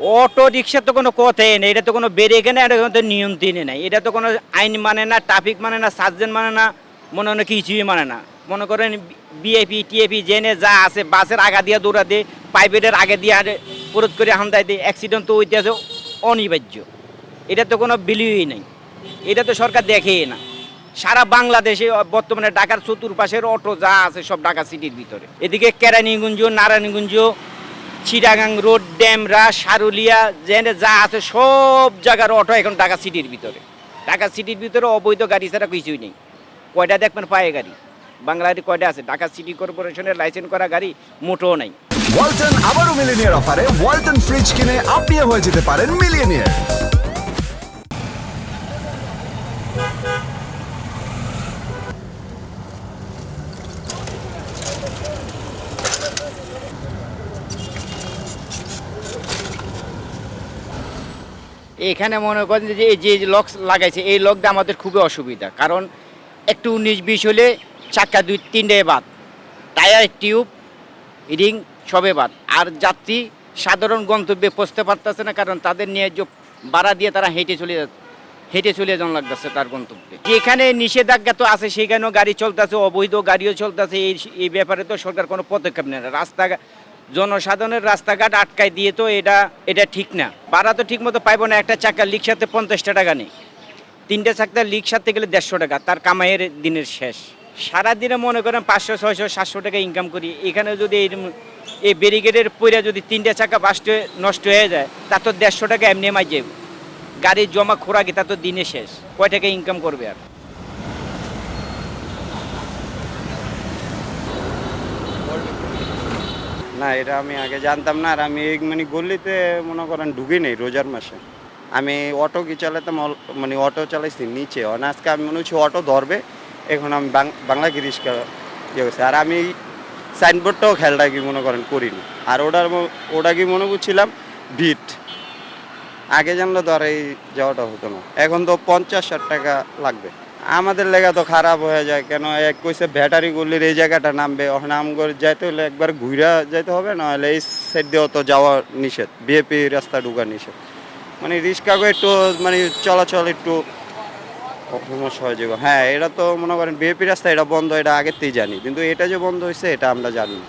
Auto রিক্সার তো কোনো কথাই নেই, এটা তো কোনো বেরেকে না এটা তো নিয়ন্ত্রণে নাই। এটা তো কোনো আইন মানে না ট্রাফিক মানে না সার্জেন মানে না, মনে হয় কিছুই মানে না। মনে করেন বিএপি টিএপি জেনে যা আছে, বাসের আগা দিয়ে দৌড়া দিয়ে প্রাইভেটের আগে দিয়ে পুরোত করে হামদায় দিয়ে অ্যাক্সিডেন্ট তো ওইতে আছে অনিবার্য। এটা তো কোনো বিলিউই নেই। এটা তো সরকার দেখেই না। সারা বাংলাদেশে বর্তমানে ঢাকার চতুর্পাশের অটো যা আছে, সব ঢাকা সিটির ভিতরে। এদিকে কেরানীগঞ্জ, নারায়ণগঞ্জ চিটাগাং রোড ড্যামরা সারুলিয়া যে যা আছে সব জায়গার অটো এখন ঢাকা সিটির ভিতরে। ঢাকা সিটির ভিতরে অবৈধ গাড়ি ছাড়া কিছুই নেই। কয়টা দেখবেন পায়ে গাড়ি? বাংলার কয়টা আছে? ঢাকা সিটি কর্পোরেশনের লাইসেন্স করা গাড়ি মোটেও নাই। ওয়ালটন আবারও মিলিনিয়ার অফারে ওয়ালটন ফ্রিজ কিনে আপনিও হয়ে যেতে পারেন মিলিয়নিয়ার এখানে মনে করেন যে, এই যে লক লাগাইছে, এই লকটা আমাদের খুবই অসুবিধা। কারণ একটু উনিশ বিশ হলে চাকা দুই তিনটে বাদ, টায়ার, টিউব, রিং সবে বাদ। আর যাত্রী সাধারণ গন্তব্যে পৌঁছতে পারতেছে না, কারণ তাদের নিয়ে যে দিয়ে তারা হেঁটে চলে যাচ্ছে, হেঁটে চলে যাওয়া লাগতেছে তার গন্তব্যে। যেখানে নিষেধাজ্ঞা তো আছে, সেখানেও গাড়ি চলতেছে, অবৈধ গাড়িও চলতেছে, এই এই ব্যাপারে তো সরকার কোনো পদক্ষেপ নেয় না। রাস্তা জনসাধারণের রাস্তাঘাট আটকায় দিয়ে তো এটা এটা ঠিক না। ভাড়া তো ঠিক মতো পাইবো না, একটা চাকা লিকসাতে পঞ্চাশটা টাকা নেই। তিনটে চাকটা লিক সারতে গেলে দেড়শো টাকা, তার কামাইয়ের দিনের শেষ। সারাদিনে মনে করেন পাঁচশো, ছয়শো, সাতশো টাকা ইনকাম করি। এখানে যদি এই এই ব্যারিকেডের পইরা যদি তিনটে চাকা বাস্ট নষ্ট হয়ে যায়, তা তো দেড়শো টাকা এমনি মাই যাবে গাড়ির জমা খোরাকি তা তো দিনে শেষ। কয় টাকা ইনকাম করবে আর? না, এটা আমি আগে জানতাম না। আর আমি এই মানে গল্লিতে মনে করেন ঢুকি নেই রোজার মাসে। আমি অটো কি চালাতাম মানে অটো চালাইছি নিচে। আজকে আমি মনে হচ্ছে অটো ধরবে। এখন আমি বাংলা রিক্সা ইয়ে করছি। আর আমি সাইনবোর্ডটাও খেয়ালটা কি মনে করেন করিনি। আর ওটার ওটা কি মনে করছিলাম? ভিট। আগে জানলে আর এই যাওয়াটা হতো না। এখন তো পঞ্চাশ ষাট টাকা লাগবে। আমাদের লেগা তো খারাপ হয়ে যায়, কেন এক কইছে ব্যাটারি গল্লির এই জায়গাটা নামবে ওখানে আমগর যাইতে হলে একবার ঘুরা যাইতে হবে, নাহলে এই সাইড দিয়েও তো যাওয়া নিষেধ বিএপি রাস্তা ঢুকা নিষেধ। মানে রিক্সাকে একটু মানে চলাচল একটু সমস্যা হয়ে যাবে। হ্যাঁ এটা তো মনে করেন বিএপি রাস্তা, এটা বন্ধ, এটা আগের জানি, কিন্তু এটা যে বন্ধ হয়েছে এটা আমরা জানি না।